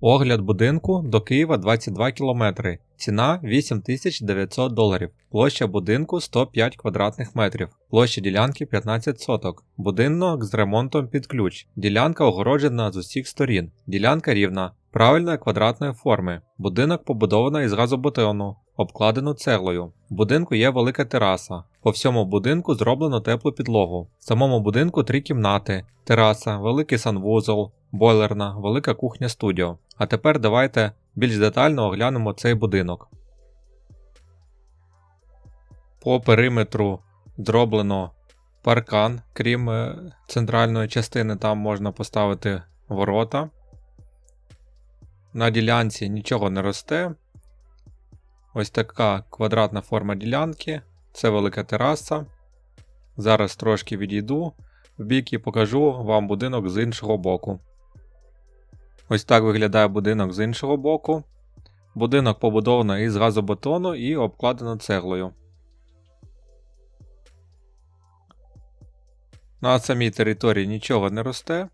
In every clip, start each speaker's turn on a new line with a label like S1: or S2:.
S1: Огляд будинку до Києва 22 км. Ціна 8900 доларів. Площа будинку 105 квадратних метрів. Площа ділянки 15 соток. Будинок з ремонтом під ключ. Ділянка огороджена з усіх сторін. Ділянка рівна, правильної квадратної форми. Будинок побудовано із газобетону, обкладено цеглою. В будинку є велика тераса. По всьому будинку зроблено теплу підлогу. В самому будинку три кімнати, тераса, великий санвузол, бойлерна, велика кухня студіо. А тепер давайте більш детально оглянемо цей будинок. По периметру зроблено паркан, крім е, центральної частини, там можна поставити ворота. На ділянці нічого не росте. Ось така квадратна форма ділянки. Це велика тераса. Зараз трошки відійду в бік і покажу вам будинок з іншого боку. Ось так виглядає будинок з іншого боку. Будинок побудовано із газобетону і обкладено цеглою. На самій території нічого не росте.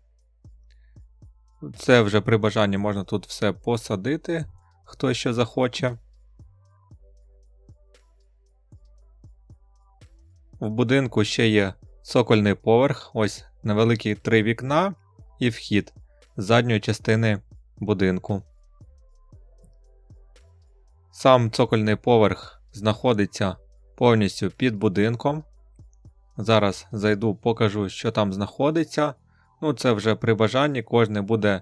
S1: Це вже при бажанні можна тут все посадити, хто ще захоче. В будинку ще є цокольний поверх, ось невеликі три вікна і вхід задньої частини будинку. Сам цокольний поверх знаходиться повністю під будинком. Зараз зайду, покажу, що там знаходиться. Ну, це вже при бажанні кожен буде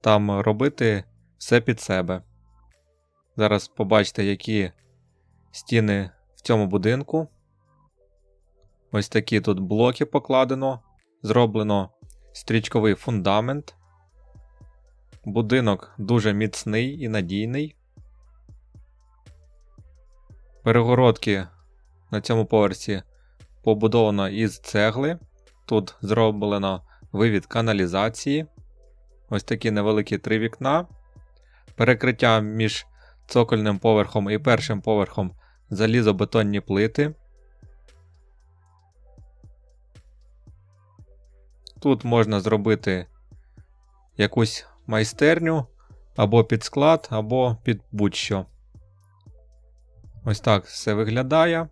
S1: там робити все під себе. Зараз побачите, які стіни в цьому будинку. Ось такі тут блоки покладено. Зроблено стрічковий фундамент. Будинок дуже міцний і надійний. Перегородки на цьому поверсі побудовано із цегли. Тут зроблено вивід каналізації. Ось такі невеликі три вікна. Перекриття між цокольним поверхом і першим поверхом залізобетонні плити. Тут можна зробити якусь майстерню або під склад, або під будь-що. Ось так все виглядає.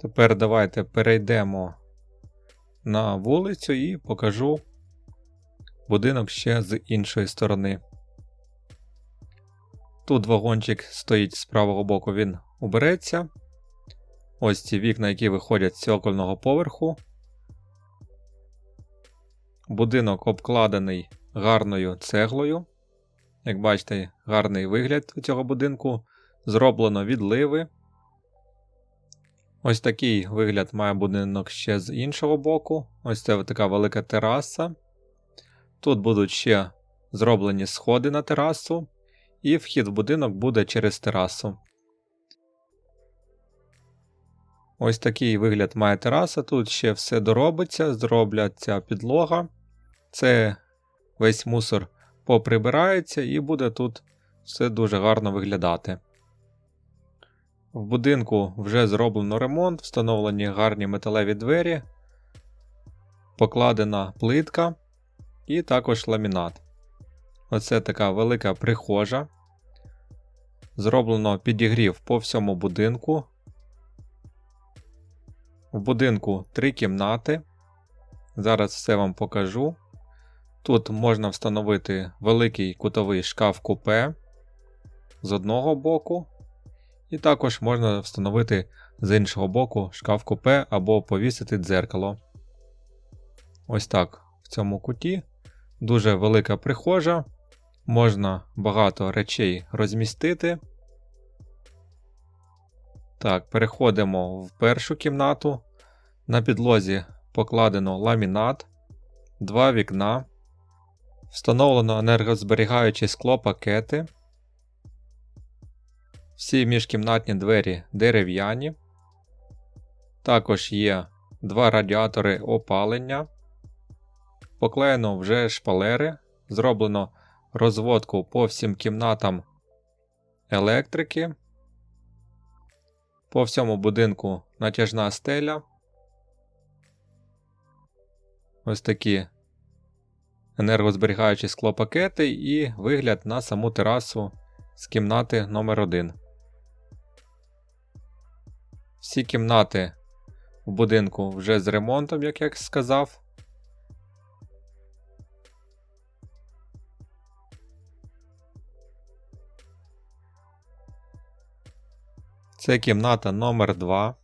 S1: Тепер давайте перейдемо на вулицю і покажу будинок ще з іншої сторони. Тут вагончик стоїть з правого боку, він убереться. Ось ці вікна, які виходять з цокольного поверху. Будинок обкладений гарною цеглою. Як бачите, гарний вигляд цього будинку. Зроблено відливи. Ось такий вигляд має будинок ще з іншого боку. Ось це така велика тераса. Тут будуть ще зроблені сходи на терасу, і вхід в будинок буде через терасу. Ось такий вигляд має тераса. Тут ще все доробиться, зробляться підлога. Це весь мусор поприбирається і буде тут все дуже гарно виглядати. В будинку вже зроблено ремонт, встановлені гарні металеві двері, покладена плитка і також ламінат. Оце така велика прихожа. Зроблено підігрів по всьому будинку. В будинку три кімнати. Зараз все вам покажу. Тут можна встановити великий кутовий шкаф купе з одного боку. І також можна встановити з іншого боку шкаф купе або повісити дзеркало. Ось так в цьому куті. Дуже велика прихожа. Можна багато речей розмістити. Так, переходимо в першу кімнату. На підлозі покладено ламінат, два вікна. Встановлено енергозберігаючі склопакети. Всі міжкімнатні двері дерев'яні. Також є два радіатори опалення. Поклеєно вже шпалери. Зроблено розводку по всім кімнатам електрики. По всьому будинку натяжна стеля. Ось такі енергозберігаючі склопакети і вигляд на саму терасу з кімнати номер 1 Всі кімнати в будинку вже з ремонтом, як я сказав. Це кімната номер 2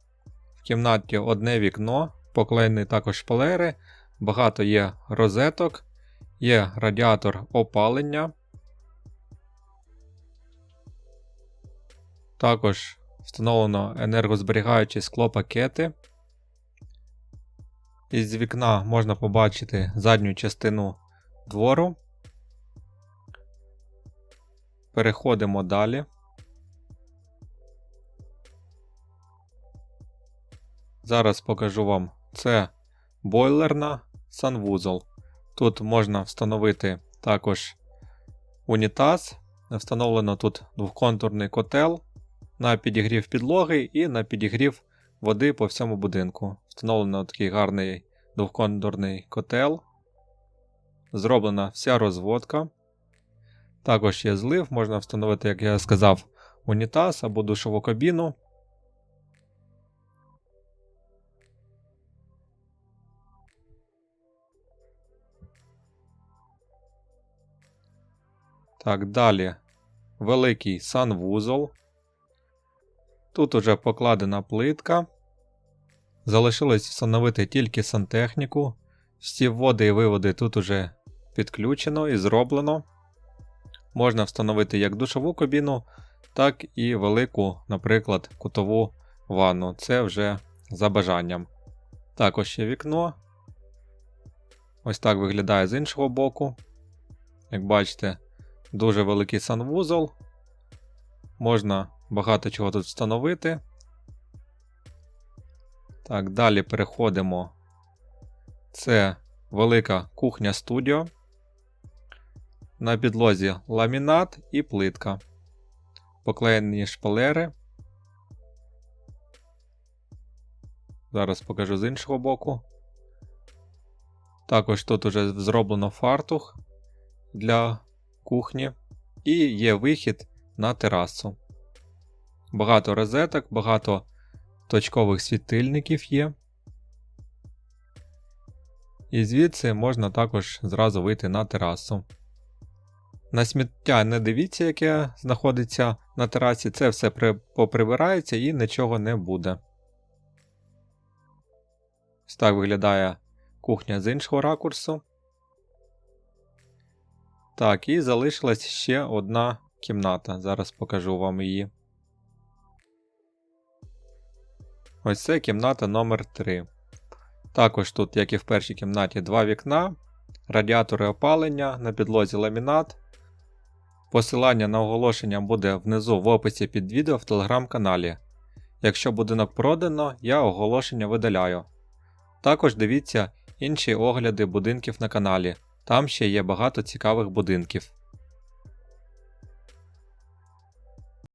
S1: В кімнаті одне вікно, поклеєні також шпалери, багато є розеток, є радіатор опалення. Також встановлено енергозберігаючі склопакети. Із вікна можна побачити задню частину двору. Переходимо далі. Зараз покажу вам це бойлерна санвузол. Тут можна встановити також унітаз. Встановлено тут двохконтурний котел на підігрів підлоги і на підігрів води по всьому будинку. Встановлено такий гарний двохконтурний котел. Зроблена вся розводка. Також є злив, можна встановити, як я сказав, унітаз або душову кабіну. Так, далі великий санвузол. Тут уже покладена плитка. Залишилось встановити тільки сантехніку. Всі вводи і виводи тут уже підключено і зроблено. Можна встановити як душову кабіну, так і велику, наприклад, кутову ванну. Це вже за бажанням. Також є вікно. Ось так виглядає з іншого боку. Як бачите, дуже великий санвузол. Можна багато чого тут встановити. Так, далі переходимо. Це велика кухня студіо. На підлозі ламінат і плитка. Поклеєні шпалери. Зараз покажу з іншого боку. Також тут уже зроблено фартух для кухні. І є вихід на терасу. Багато розеток, багато точкових світильників є. І звідси можна також зразу вийти на терасу. На сміття не дивіться, яке знаходиться на терасі, це все поприбирається і нічого не буде. Ось так виглядає кухня з іншого ракурсу. Так, і залишилась ще одна кімната. Зараз покажу вам її. Ось це кімната номер 3 Також тут, як і в першій кімнаті, два вікна, радіатори опалення, на підлозі ламінат. Посилання на оголошення буде внизу в описі під відео в телеграм-каналі. Якщо будинок продано, я оголошення видаляю. Також дивіться інші огляди будинків на каналі, там ще є багато цікавих будинків.